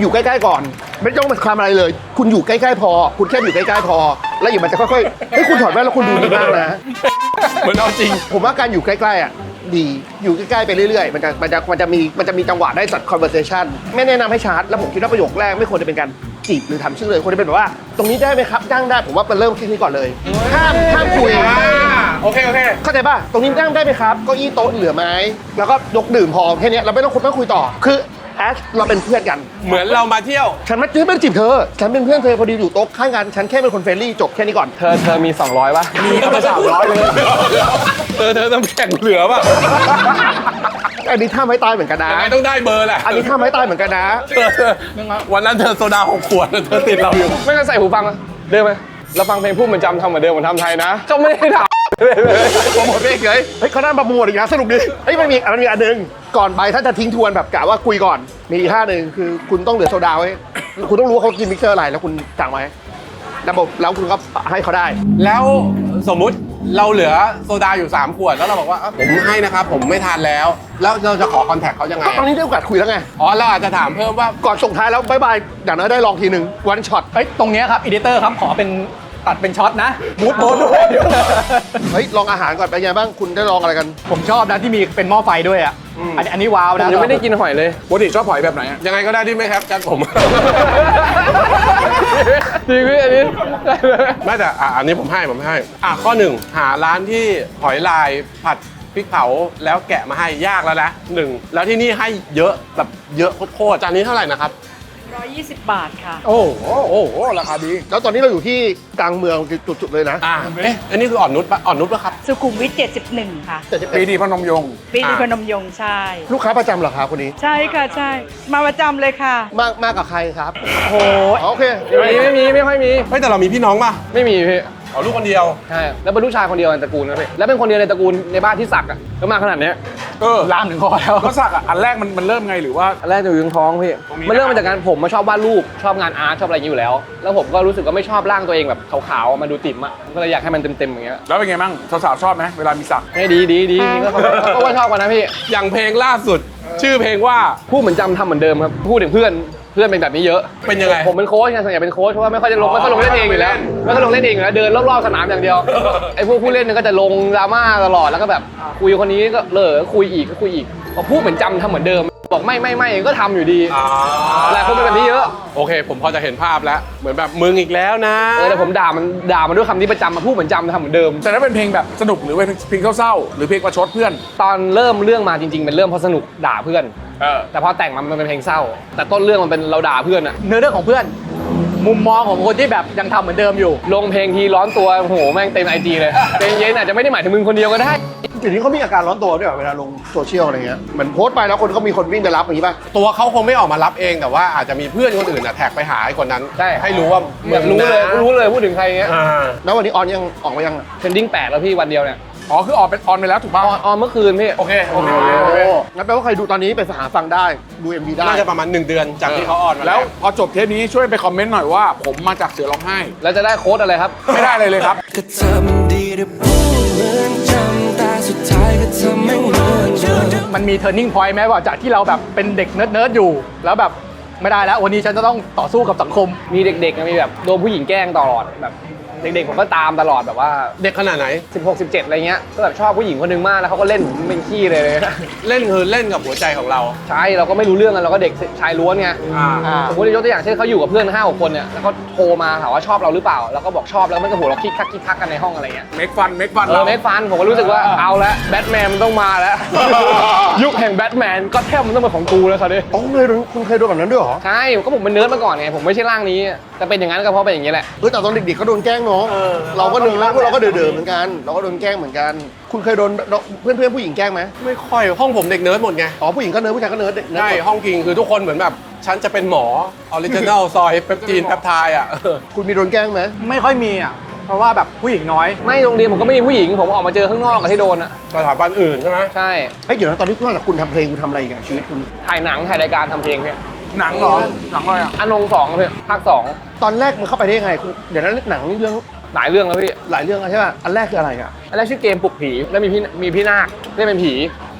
อยู่ใกล้ๆก่อน ไม่ต้องมาทำอะไรเลย คุณอยู่ใกล้ๆพอ คุณแค่อยู่ใกล้ๆพอ แล้วอยู่มันจะค่อยๆเฮ้ยคุณถอดแว่นแล้วคุณดูดีมากนะเหมือนเอาจริง ผมว่าการอยู่ใกล้ๆอะ ดีอยู่ใกล้ๆไปเรื่อยๆ มันจะมันจะมันจะมีมันจะมีจังหวะได้จัด conversation ไม่แนะนำให้ชาร์จแล้วผมคิดว่าประโยคแรกไม่ควรจะเป็นการจีบหรือทำชื่อเลยควรจะเป็นแบบว่า ตรงนี้ได้ไหมครับนั่งได้ผมว่ามันเริ่มที่นี้ก่อนเลยห้ามห้ามคุยโอเค โอเค เข้าใจป่ะ ตรงนี้นั่งได้ไหมครับเก้าอี้โต๊ะเหลือไหมแล้วก็ยกดื่มพอแค่เนี้ยเราไม่ต้องคุยไม่ต้องคุยต่อ คือ แอสเราเป็นเพื่อนกัน เหมือนเรามาเที่ยว ฉันไม่ไม่ได้จีบเธอ ฉันเป็นเพื่อนเธอพอดีอยู่โต๊ะข้างกัน ฉันแค่เป็นคนเฟรนลี่จบแค่นี้ก่อน เธอเธอมี 200ป่ะมีเอาไปสามร้อยเลยเธอเธอต้องแข่งเหลือป่ะอันนี้ท่าไม้ตายเหมือนกันนะยังไงต้องได้เบอร์แหละอันนี้ท่าไม้ตายเหมือนกันนะเธอวันนั้นเธอโซดาหกขวดเธอติดเราอยู่ไม่ต้องใส่หูฟังอะเดินมาเราฟังเพลงพูดเหมือนจำทำเหมือนเดิมเหมือนทำไทยนะก็ไม่ได้ถาม โปรโมทเพลงเลยเฮ้ยเขาด้านประมวลอีกนะสนุกดีเฮ้ยมันมีมันมีอันหนึงก่อนไปถ้าจะทิ้งทวนแบบกะว่าคุยก่อน มีอีกท่าหนึ่งคือคุณต้องเหลือโซดาไว้ คุณต้องรู้ว่าเขากินมิกเซอร์อะไรแล้วคุณสั่งไว้ระบบแล้วคุณก็ให้เขาได้ แล้วสมมุติเราเหลือโซดาอยู่ 3 ขวด แล้วเราบอกว่าอะผมให้นะครับ ผมไม่ทานแล้ว แล้วเราจะขอคอนแทคเขายังไงก็ตอนนี้ได้โอกาสคุยแล้วไง อ๋อเราอาจจะถามเพิ่มว่า ก่อนส่งท้ายแล้วบายบายอย่างน้อยได้ลองทีหนึ่งวันช็อตเฮ้ยตรงเนี้ยครับอีดิเตอร์ครับขอเป็น ตัดเป็นช็อตนะมูดโบดด้วยเฮ้ยลองอาหารก่อนเป็นไงบ้างคุณได้ลองอะไรกัน ผมชอบนะที่มีเป็นหม้อไฟด้วยอะอันนี้อันนี้ว้าวผมนะยังไม่ได้กินหอยเลยปกติชอบหอยแบบไหนอะยังไงก็ได้ที่ไม่แคปจัดผม จริงพี่อันนี้ไม่แต่อะอันนี้ผมให้ผมให้ อะข้อหนึ่งหาร้านที่หอยลายผัดพริกเผาแล้วแกะมาให้ยากแล้วนะหนึ่งแล้วที่นี่ให้เยอะแบบเยอะโคตรๆจานนี้เท่าไหร่นะครับ 120 บาทค่ะ โอ้โหโอ้โหราคาดี แล้วตอนนี้เราอยู่ที่กลางเมืองจุดๆเลยนะอะเอ๊ะอันนี้คืออ่อนนุชปะอ่อนนุชปะครับสุขุมวิท 71 ค่ะ แต่จะปีดีพนมยงค์ปีดีอ่าพนมยงค์ใช่ ลูกค้าประจำเหรอครับคนนี้ ใช่ค่ะ ใช่ มาประจำเลยค่ะ มากมากกับใครครับโอ้โหอ๋อโอเคไม่มีไม่มีไม่ค่อยมี เฮ้ยแต่เรามีพี่น้องป่ะไม่มีพี่ อ๋อลูกคนเดียว ใช่ แล้วเป็นลูกชายคนเดียวในตระกูลนะพี่ แล้วเป็นคนเดียวในตระกูลในบ้านที่สักอะก็มาขนาดเนี้ยเออล่ามถึงคอแล้วเขาสักอะ อันแรกมันมันเริ่มไงหรือว่า อันแรกจะอยู่ท้องพี่ผมมีมันเริ่มมาจากการผมมาชอบวาดรูป ชอบงานอาร์ตชอบอะไรอย่างนี้อยู่แล้ว แล้วผมก็รู้สึกว่าไม่ชอบร่างตัวเองแบบขาวๆมาดูติ่มอะก็เลยอยากให้มันเต็มๆอย่างเงี้ยแล้วเป็นไงบ้างสาวๆชอบไหมเวลามีสัก ให้ดีดีดีก็ก็ว่าชอบกันนะพี่ อย่างเพลงล่าสุด ชื่อเพลงว่า พูดเหมือนจำทำเหมือนเดิมครับ พูดถึงเพื่อน เพื่อนเป็นแบบนี้เยอะ เป็นยังไง ผมเป็นโค้ชไงส่วนใหญ่เป็นโค้ชเพราะว่าไม่ค่อยจะลงไม่ค่อยลงเล่นเองอยู่แล้วไม่ค่อยลงเล่นเองอยู่แล้วเดินรอบๆสนามอย่างเดียวไอ้พวกผู้เล่นเนี่ยก็จะลงดราม่าตลอดแล้วก็แบบคุยคนนี้ก็เลอคุยอีกก็คุยอีกพอพูดเหมือนจำทำเหมือนเดิม บอกไม่ไม่ไม่ก็ทำอยู่ดีหลายคนเป็นแบบนี้เยอะโอเค ผมพอจะเห็นภาพแล้ว เหมือนแบบมึงอีกแล้วนะเออแต่ผมด่ามันด่ามันด้วยคำที่ประจำมาพูดเหมือนจำทำเหมือนเดิม แต่ถ้าเป็นเพลงแบบสนุกหรือเป็นเพลงเศร้าๆหรือเพลงประชดเพื่อน ตอนเริ่มเรื่องมาจริงๆเป็นเรื่องเพราะสนุกด่าเพื่อนเออ แต่พอแต่งมามันเป็นเพลงเศร้า แต่ต้นเรื่องมันเป็นเราด่าเพื่อนอะเนื้อเรื่องของเพื่อน มุมมองของคนที่แบบยังทำเหมือนเดิมอยู่ ลงเพลงทีร้อนตัวโอ้โหแม่งเต็มไอจีเลยเพลงเย็นอาจจะไม่ได้หมายถึงมึงคนเดียวก็ได้เดี๋ยวนี้เขามีอาการร้อนตัวด้วยเหรอเวลาลงโซเชียลอะไรเงี้ยเหมือนโพสต์ไปแล้วคนก็มีคนวิ่งไปรับอย่างนี้ป่ะ ตัวเขาคงไม่ออกมารับเองแต่ว่าอาจจะมีเพื่อนคนอื่นอะแท็กไปหาไอ้คนนั้นใช่ ให้รู้ว่าเหมือนรู้เลยรู้เลยพูดถึงใครเงี้ยอ่าแล้ววันนี้ออนยังออกมายังอะเทรนดิ้งแปดแล้วพี่วันเดียวเนี่ย อ๋อคือออกเป็นออนไปแล้วถูกป่ะออนออนเมื่อคืนพี่ โอเคโอเคโอเคโอเคงั้นแปลว่าใครดูตอนนี้ไปหาฟังได้ดู MV ได้ น่าจะประมาณ 1 เดือนจากที่เขาออนมาแล้วพอจบเทปนี้ช่วยไปคอมเมนต์หน่อยว่า ผมมาจากเสือร้องไห้ แล้วจะได้โค้ดอะไรครับ ไม่ได้เลยเลยครับก็เธอมันดีได้พูดเหมือนจำแต่สุดท้ายก็ทำไม่เหมือนเดิมมันมี turning point ไหมว่าจากที่เราแบบเป็นเด็กเนิร์ดๆอยู่ แล้วแบบไม่ได้แล้ววันนี้ฉันจะต้องต่อสู้กับสังคม มีเด็กๆอะมีแบบโดนผู้หญิงแกล้งตลอดแบบ เด็กๆผมก็ตามตลอดแบบว่า เด็กขนาดไหน 16 17อะไรเงี้ยก็แบบชอบผู้หญิงคนหนึงมากแล้วเขาก็เล่นผมเป็นขี้เลยเลยเล่นคือเล่นกับหัวใจของเรา ใช่เราก็ไม่รู้เรื่องกันเราก็เด็กชายล้วนไงอ่าอ่าสมมติยกตัวอย่างเช่นเขาอยู่กับเพื่อนห้าหกคนเนี่ยแล้วเขาโทรมาถามว่าชอบเราหรือเปล่าแล้วก็บอกชอบแล้วมันก็หัวเราะคิกคักคิกคักกันในห้องอะไรเงี้ยเมกฟันเมกฟันเออเมคฟันผมก็รู้สึกว่าเอาละแบทแมนมันต้องมาแล้ว ยุคแห่งแบทแมนก็แทบมันต้องเป็นของกูแล้วเขาดิต้องเคยโดนคุณเคยโดนแบบนั้นด้วยเหรอใช่ก็ผมเป็นเนิร์ดมาก่อนไงผมไม่ใช่ร่างนี้แต่เป็นอย่างนั้นก็เพราะเป็นอย่างนี้แหละ เออแต่ตอนเด็กๆก็โดนแกล้งเนาะเราก็โดนแล้วพวกเราก็เดือดๆเหมือนกัน เราก็โดนแกล้งเหมือนกัน คุณเคยโดนเพื่อนๆผู้หญิงแกล้งไหมไม่ค่อย ห้องผมเด็กเนิร์ดหมดไง อ๋อผู้หญิงก็เนิร์ดผู้ชายก็เนิร์ดเด็กเนิร์ดใช่หมดห้องกิงคือทุกคนเหมือนแบบ ฉันจะเป็นหมอออริจินัลซอยเปปจีนแปปไทด์อะเออคุณมีโดนแกล้งไหมไม่ค่อยมีอะเพราะว่าแบบผู้หญิงน้อย ไม่โรงเรียนผมก็ไม่มีผู้หญิง ผมออกมาเจอข้างนอกกับที่โดนอะสถาบันอื่นใช่ไหมใช่เฮ้ยเดี๋ยวนะตอนนี้นอกจากคุณทำเพลงคุณทำอะไรอีกอะชีวิตคุณถ่ายหนังถ่ายรายการทำเพลงเนี่ย หนังเหรอ หนังอะไรอะ อนงสองพี่ภาคสองตอนแรกมันเข้าไปได้ยังไงคุณเดี๋ยวนั้นหนังนี่เรื่องหลายเรื่องแล้วพี่หลายเรื่องแล้วใช่ป่ะอันแรกคืออะไรอะอันแรกชื่อเกมปลุกผีแล้วมีพี่มีพี่นาคเล่นเป็นผี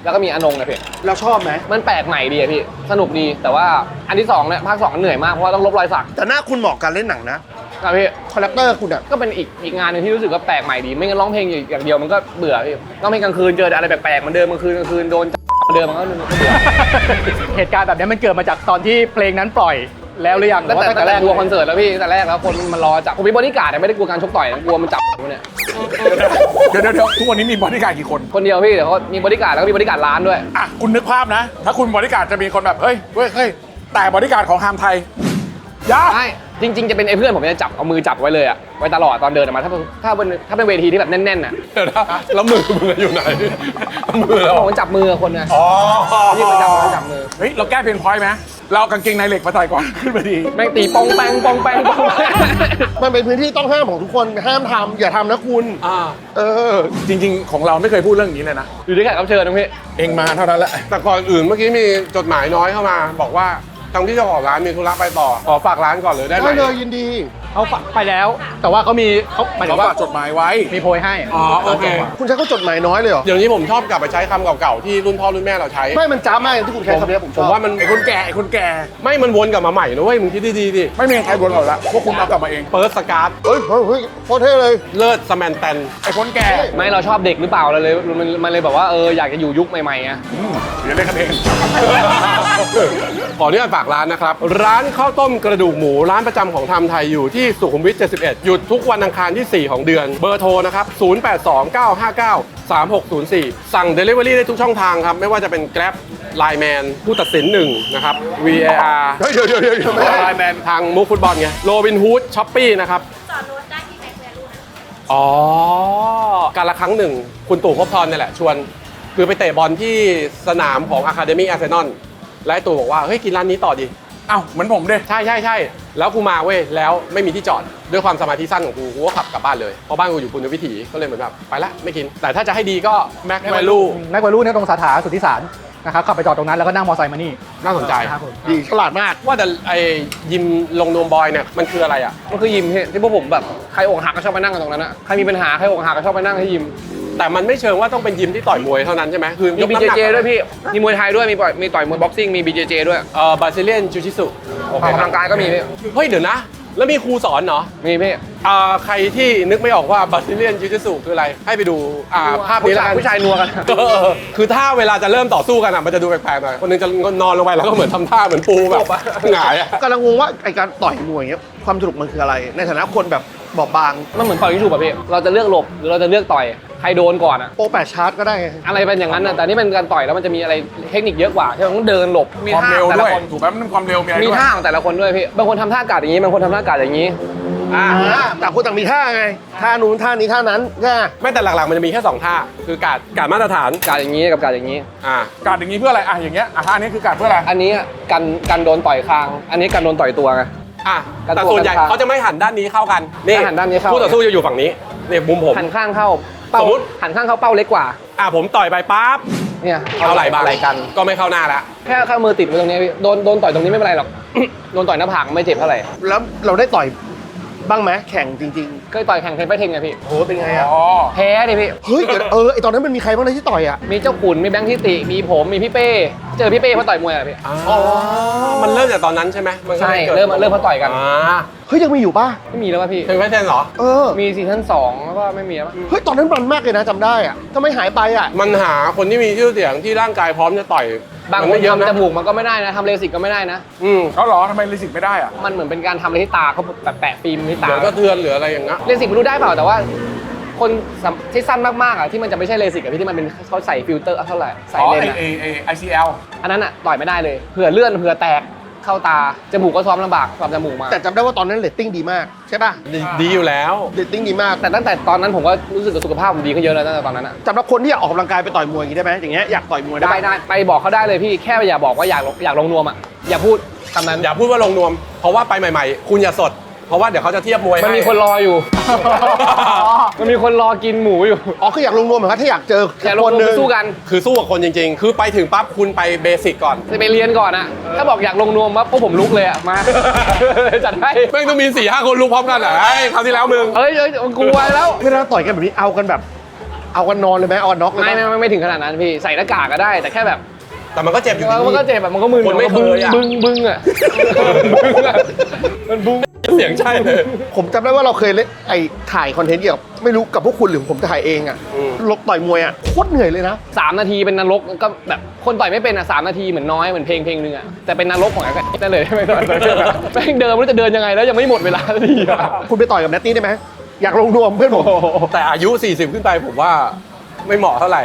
แล้วก็มีอนงนะพี่เราชอบไหมมันแปลกใหม่ดีอะพี่สนุกดีแต่ว่าอันที่สองเนี่ยภาคสองเหนื่อยมากเพราะว่าต้องลบรอยสักแต่หน้าคุณเหมาะกับการเล่นหนังนะนะพี่ คาแรคเตอร์คุณอะก็เป็นอีกอีกงานหนึงที่รู้สึกว่าแปลกใหม่ดี ไม่งั้นร้องเพลงอย่างเดียวมันก็เบื่อพี่ร้องเพลงกลางคืนเจอแต่อะไรแปลกๆเหมือนเดิมกลางคืนกลางคืนโดนเหมือน เดิมมันก็เบื่อเหตุการณ์แบบนี้มันเกิดมาจากตอนที่เพลงนั้นปล่อยแล้วหรือยังหรืตั้องว่าแต่ตั้งแต่แต่แรแรกกกลัวคอนเสิร์ตแล้วพี่แต่แรกแล้วคนมันรอจับผมมีบอดี้การ์ดแต่ไม่ได้กลัวการชกต่อยนะกลัวมันจับผมเนี่ยเดี๋ยวเดี๋ยวเดี๋ยวทุกวันนี้มีบริการดกี่คนคนเดียวพี่เดี๋ยวเขามีบอดี้การ์ดแล้วก็มีบอดี้การ์ดร้านด้วยอะคุณนึกภาพนะ ถ้าคุณบริการดจะมีคนแบบเฮ้ยเฮ้ยเฮ้ยแต่บริการดของฮามไทยยากใช่ จริง ๆ จะเป็นไอ้เพื่อนผมจะจับเอามือจับไว้เลยอะไว้ตลอดตอนเดินออกมาถ้าถ้าเป็นถ้าเป็นเวทีที่แบบแน่นๆอะเดี๋ยวนะแล้วมือมึงอะอยู่ไหนมือเราผมจับมือคนไงอ๋อที่มันจับมือจับมือเฮ้ยเราแก้เพนพอยต์ไหมเราเอากางเกงในเหล็กมาใส่ก่อนขึ้นมาดีแม่งตีปองแปงปองแปงปองแปงมันเป็นพื้นที่ต้องห้ามของทุกคนห้ามทำอย่าทำนะคุณอ่าเออจริง ๆ ของเราไม่เคยพูดเรื่องนี้เลยนะอยู่ที่แขกรับเชิญนะพี่เองมาเท่านั้นแหละแต่ก่อนอื่นเมื่อกี้มีจดหมายน้อยเข้ามา บอกว่า ทางที่เจ้าของร้านมีธุระไปต่อขอฝากร้านก่อนเลยได้ไหมได้เลยยินดี เขาฝากไปแล้ว แต่ว่าเขามีเขาหมายถึเขางว่าฝากจดหมายไว้ มีโพยให้อ๋อโอเค คุณใช้ก็จดหมายน้อยเลยเหรอ เดี๋ยวนี้ผมชอบกลับไปใช้คำเก่าๆที่รุ่นพ่อรุ่นแม่เราใช้ ไม่มันจ้ามากที่คุณใช้คำนี้ผมชผอบมว่ามันไอ้คนแก่ไอ้คนแก่ ไม่มันวนกลับมาใหม่นะเว้ยมึงคิดดีๆดิไม่มีใครบนเราละพวกคุณเอากลับมาเอง เปิร์สการ์ดเฮ้ยเฮ้ยเฮ้ยโคตรเท่เลย เลิศสแมนแตนไอ้คนแก่ไม่เราชอบเด็กหรือเปล่าเราเลยมันมันเลยแบบว่าเอออยากจะอยู่ยุคใหม่ๆไงอืมเดี๋ยวเล่นกันเอง ขออนุญาตฝากร้านนะครับ ร้านข้าวต้มกระดูกหมูร้านประจำของทำไทยอยู่ที่สุขุมวิท 71 หยุดทุกวันอังคารที่ 4 ของเดือน เบอร์โทรนะครับ 0829593604 สั่ง Delivery ได้ทุกช่องทางครับ ไม่ว่าจะเป็น Grab Line Man ผู้ตัดสิน1นะครับ VAR เฮ้ยเดี๋ยวเดี๋ยวเดี๋ยวเดี๋ยวไม่ได้ไลน์แมนทางมุกฟุตบอลไงโรบินฮูดช้อปปี้นะครับ จอดรถได้ที่แม็กแวลูนะอ๋อ การละครั้งหนึ่ง คุณตู่ภพบทรเนี่ยแหละ ชวน คือไปเตะบอลที่สนามของ Academy Arsenal และไอ้ตู่บอกว่า เฮ้ย กินร้านนี้ต่อดิ เอ้าเหมือนผมเด้ใช่ใช่ใช่แล้วกูมาเว้ยแล้วไม่มีที่จอดด้วยความสมาธิสั้นของกูกูก็ขับกลับบ้านเลยเพราะบ้านกูอยู่ปุณณวิถีก็เลยเหมือนแบบไปละไม่กิน แต่ถ้าจะให้ดีก็แม็กแวลูแม็กวาลูเนี่ยตรงสาขาสุทธิสาร นะครับขับไปจอดตรงนั้นแล้วก็นั่งมอเตอร์ไซค์มานี่ น่าสนใจครับผม ดีฉลาดมาก ว่าแต่ไอ้ยิมลงนวมบอยเนี่ยมันคืออะไรอะมันคือยิมที่ที่พวกผมแบบใครอกหักก็ชอบไปนั่งกันตรงนั้นอะใครมีปัญหาใครอกหักก็ชอบไปนั่งที่ยิม แต่มันไม่เชิงว่าต้องเป็นยิมที่ต่อยมวยเท่านั้นใช่ไหมคือยมีกน้ำหนัก BJJ ด้วยพี่ มีมวยไทยด้วยมีต่อยมีต่อยมวยบ็อกซิ่งมี BJJ ด้วยเอ่อบาซิเลียนจูจิสุออกกำลังกายก็มีพี่เฮ้ยเดี๋ยวนะ แล้วมีครูสอนเหรอมีพี่อ่าใครที่นึกไม่ออกว่าบาซิเลียนยูจิสุคืออะไรให้ไปดูอ่าภาพผู้นี้แล้วชายกันผู้ชายนัวกัน เออคือถ้าเวลาจะเริ่มต่อสู้กันอะมันจะดูแปลกๆหน่อยคนหนึงจะนอนลงไปแล้วก็เหมือนทำท่าเหมือนปูแบบหงายอะ กำลังงงว่าไอการต่อยมวยอย่างเงี้ยความสนุกมันคืออะไร ในฐานะคนแบบ บอบบางมันเหมือนต่อยยิงฉุบอะพี่เราจะเลือกหลบหรือเราจะเลือกต่อยใครโดนก่อนอะโปรแปดชาร์จก็ได้ไง อะไรเป็นอย่างนั้นอะแต่นี่เป็นการต่อยแล้วมันจะมีอะไรเทคนิคเยอะกว่าที่เราต้องเดินหลบมีความท่าเร็วแต่ด้ละวย คนถูกไหมมันความเร็วมีอะไรมีด้วยท่าของแต่ละคนด้วยพี่บางคนทำท่ากาดอย่างนี้บางคนทำท่ากาดอย่างนี้อ่าอ่าต่างคนต่างมีท่าไง ท่านู้นท่านี้ท่านั้นใช่ไหมไม่แต่หลักๆ มันจะมีแค่สองท่า คือการการมาตรฐานกาดอย่างนี้กับกาดอย่างนี้ อ่าการอย่างนี้เพื่ออะไรอะอย่างเงี้ยอะท่านี้คือการเพื่ออะไรอันนี้กันกันโดนต่อยคาง อันนี้กันโดนต่อยตัวไง อะการแต่ตัวส่วนใหญ่กันเขาจะไม่หันด้านนี้เข้ากันถ้าหันด้านนี้เข้าคู่ต่อสู้จะอยู่ฝั่งนี้เนี่ยมุมผมหันข้างเข้าเป้าสมมุติหันข้างเข้าเป้าเล็กกว่า อะผมต่อยไปปั๊บเนี่ยเอาไหล่บังไหล่กันก็ไม่เข้าหน้าละแค่ข้ามือติดไว้ตรงนี้พี่โดนโดนต่อยตรงนี้ไม่เป็นไรหรอกโดนต่อยหน้าผากไม่เจ็บเท่าไหร่แล้วเราได้ต่อย บ้างไหมแข่งจริงเคยต่อยแข่งเทนไฟเทงไงพี่ ๆโหเป็นไงอะ อ๋อ แพ้ดิพี่ เฮ้ยเดี๋ยวเออไอตอนนั้นมันมีใครบ้างนะที่ต่อยอะมีเจ้าขุน มีแบงค์ทิติ มีผม มีพี่เป้ เจอพี่เป้เพราะต่อยมวยอะพี่ อ๋อ มันเริ่มจากตอนนั้นใช่ไหมมันก็ใช่ ลยกิดเริ่มเริ่มเพราะต่อยกัน อ่าเฮ้ยยังมีอยู่ป่ะไม่มีแล้วป่ะพี่ เป็นไฟเทนเหรอ เออมีซีซั่นสองแล้วก็ไม่มีแล้วป่ะเฮ้ยตอนนั้นมันมากเลยนะจำได้อะทำไมหายไปอะ มันหาคนที่มีชื่อเสียงที่ร่างกายพร้อมจะต่อย บางมัคนไม่เยอะทำนะจมูกมันก็ไม่ได้นะทำเลสิกก็ไม่ได้นะ อืมเขาเหรอทำไมลิสิกไม่ได้อะมันเหมือนเป็นการทำอะไรที่ตาเขาแบบแปะฟิล์มที่ตาเดี๋ยวก็เทือนหรืออะไรอย่างเงี้ยเลสิกไม่รู้ได้เปล่าแต่ว่า คนสำที่สั้นมากๆอะที่มันจะไม่ใช่เลสิกอะพี่ที่มันเป็นเขาใส่ฟิลเตอร์เท่าไหร่ใส่อ๋อเลนไอส์อะไอไอ ICL อันนั้นอะต่อยไม่ได้เลยเผื่อเลื่อนเผื่อแตก เข้าตา จมูกก็ซ้อมลำบากซ้อมจมูกมาแต่จำได้ว่าตอนนั้นเรตติ้งดีมากใช่ป่ะดีดีอยู่แล้ว เรตติ้งดีมากแต่ตั้งแต่ตอนนั้นผมก็รู้สึกว่าสุขภาพผมดีขึ้นเยอะแล้วตั้งแต่ตอนนั้นอะสำหรับคนที่อยากออกกำลังกายไปต่อยมวยอย่างนี้ได้ไหมอย่างเงี้ยอยากต่อยมวยได้ได้ได้ไปบอกเขาได้เลยพี่แค่อย่าบอกว่าอยากลงอยากลงนวมอะอย่าพูดคำนั้นอย่าพูดว่าลงนวม เพราะว่าไปใหม่ ๆ คุณอย่าสด เพราะว่าเดี๋ยวเขาจะเทียบมวยมันมีให้ คนรออยู่ มันมีคนรอกินหมูอยู่ อ๋อคืออยากลงนวมเหมือนกันถ้าอยากเจออย่าลงคนนวมหนึ่ไปงสู้กัน คือสู้กับคนจริง ๆ คือไปถึงปั๊บคุณไปเบสิกก่อนจะไปเรียนก่อนอะถ้าบอกอยากลงนวมปั๊บพวกผมลุกเลยอะมา จัดให้ แม่งต้องมีสี่ห้าคนรู้พร้อมกันอะไอ้คราวที่แล้วมึง เอ้ยเอ้ยกลัวแล้ว เวลาต่อยกันแบบนี้เอากันแบบ เอากันนอนเลยไหมเอากันน็อกเลยไม่ไหมไม่ไม่ไม่ถึงขนาดนั้นพี่ ใส่หน้ากากก็ได้ แต่แค่แบบแต่มันก็เจ็บอยู่ดี มันก็เจ็บแบบมันก็มึนคนไม่เคยอะ บึ้งบึ้งอะบึ้งอะ มันบึ้ง เสียงใช่เลย ผมจำได้ว่าเราเคยเล่นไอ้ถ่ายคอนเทนต์เกี่ยวกับไม่รู้กับพวกคุณหรือผมถ่ายเองอะอืม ลกต่อยมวยอะโคตรเหนื่อยเลยนะ สามนาทีเป็นนรกก็แบบคนต่อยไม่เป็นอะสามนาทีเหมือนน้อยเหมือนเพลงเพลงหนึงอะแต่เป็นนรกของไอ้นั่นเลยไม่ต้องแม่งเดินไม่รู้จะเดินยังไงแล้วยังไม่หมดเวลาสักทีอะคุณไปต่อยกับแนตตี้ได้ไหมอยากลงนวมเพื่อนผม แต่อายุ 40 ขึ้นไปผมว่าไม่เหมาะเท่าไหร่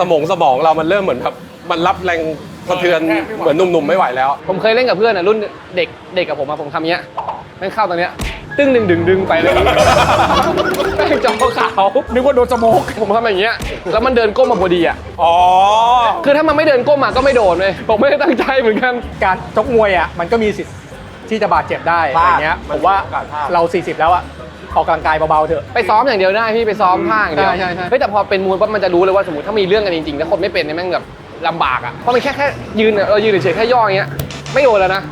สมองสมองเรามันเริ่มเหมือนแบบมันรับแรงสะเทือนเหมือนหนุ่มๆไม่ไหวแล้ว ผมเคยเล่นกับเพื่อนอะรุ่นเด็กเด็กกับผมอะผมทำเงี้ย แม่งเข้าตรงเนี้ยตึ้งดึงดึงดึงไปเลย แม่งจอขาวนึกว่าโดนสโมกผมทำอย่างเงี้ยแล้วมันเดินก้มมาพอดีอะอ๋อ คือถ้ามันไม่เดินก้มมาก็ไม่โดนเลยผมไม่ได้ตั้งใจเหมือนกัน การชกมวยอะมันก็มีสิทธิ์ที่จะบาดเจ็บได้อะไรเงี้ย ผมว่าเรา 40 แล้วอะออกกำลังกายเบาๆเถอะ ไปซ้อมอย่างเดียวได้พี่ไปซ้อมท่าอย่างเดียวใช่ใช่ใช่เฮ้ยแต่พอเป็นมวยปั๊บมันจะรู้เลยว่าสมมติถ้ามีเรื่องกันจริงๆถ้าคนไม่เป็นเนี่ยแม่งแบบลำบากอะเพราะมันแค่แค่ยืนอะเออยืนเฉยๆแค่ย่ออย่างเงี้ยไม่โดนแล้วนะ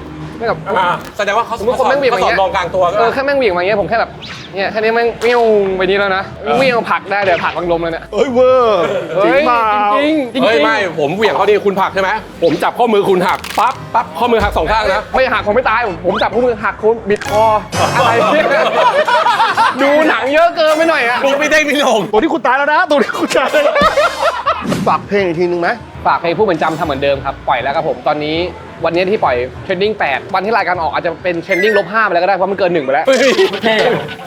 ไม่แบบอ่าแสดงว่าเขาสมมุติคนแม่งเหวี่ยงเขาสอนอย่างเงี้ยมองกลางตัวก็เออแค่แม่งเหวี่ยงมาอย่างเงี้ยผมแค่แบบเนี่ยแค่นี้แม่งเวี่ยงไปนี้แล้วนะเวี่ยงผลักได้เดี๋ยวผลักบังลมเลยเนี่ยเฮ้ยเวอร์จริงเฮ้ยเปล่าจริงๆจริงๆเฮ้ยไม่ผมเหวี่ยงเขาดีคุณผลักใช่ไหมผมจับข้อมือคุณหักปั๊บปั๊บข้อมือหักสองข้างนะ ไม่หักผมไม่ตายผมผมจับพวกมือหักคุณบิดคออะไรเนี่ยดูหนังเยอะเกินไปหน่อยอะมีไม่ได้ไม่ลงตัวที่คุณตายแล้วนะตัวที่คุณตายแล้ว ฝากเพลงอีกทีนึงไหม ฝากเพลงผู้เหมือนจำทำเหมือนเดิมครับปล่อยแล้วครับผมตอนนี้วันนี้ที่ปล่อยเทรนดิ้ง8วันที่รายการออกอาจจะเป็นเทรนดิ้งลบ5ไปแล้วก็ได้เพราะมันเกิน1ไปแล้วเฮ้ย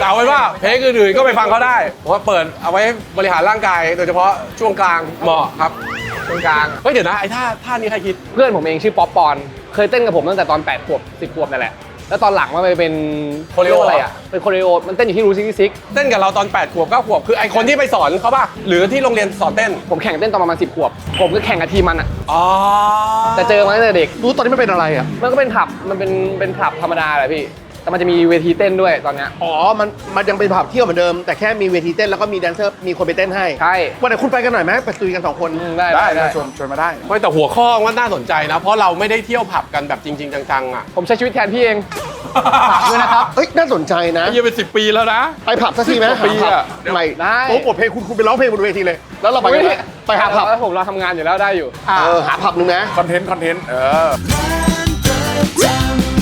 กล่าวไว้ว่าเพลงอื่นๆก็ไปฟังเขาได้เพราะว่าเปิดเอาไว้บริหารร่างกาย โดยเฉพาะช่วงกลางเหมาะครับตรงกลางเฮ้ยเดี๋ยวนะไอ้ท่าท่านี้ใครคิดเพื่อนผมเองชื่อป๊อปปอน เคยเต้นกับผมตั้งแต่ตอน8ขวบ10ขวบนั่นแหละ แล้วตอนหลังมันไปเป็นโคเรโออะไรอะ เป็นโคเรโอ มันเต้นอยู่ที่รูซิกซิก เต้นกับเราตอน8ขวบ9ขวบคือไอ้คนที่ไปสอนเขาป่ะ หรือที่โรงเรียนสอนเต้น ผมแข่งเต้นตอนประมาณ10ขวบ ผมก็แข่งกับทีมมันอะ อ๋อแต่เจอมาตั้งแต่เด็ก รู้ตอนนี้มันเป็นอะไรอะ มันก็เป็นผับ มันเป็นเป็นผับธรรมดาแหละพี่ แต่มันจะมีเวทีเต้นด้วยตอนเนี้ยอ๋อ มันมันยังเป็นผับเที่ยวเหมือนเดิม แต่แค่มีเวทีเต้นแล้วก็มีแดนเซอร์ มีคนไปเต้นให้ใช่วันไหนคุณไปกันหน่อยไหมไปตุยกันสองคน อืมได้ได้ได้ได้ได้ชวนชวนมาได้ ไม่แต่หัวข้อว่าน่าสนใจนะ เพราะเราไม่ได้เที่ยวผับกันแบบจริง ๆ จังๆอะผมใช้ชีวิตแทนพี่เองด้วยนะครับ เอ้ยน่าสนใจนะ ไอ้เหี้ยเป็น10ปีแล้วนะ ไปผับสักทีไหมสิบกว่าปีหาผับอะไม่ได้ โอ้ปลดเพลงคุณคุณไปร้องเพลงบนเวทีเลย แล้วเราไปกันไหมไปหาผับแล้วผมเราทำงานอยู่แล้วได้อยู่ เออหาผับหนึงนะ คอนเทนต์ คอนเทนต์ เออมันประจำ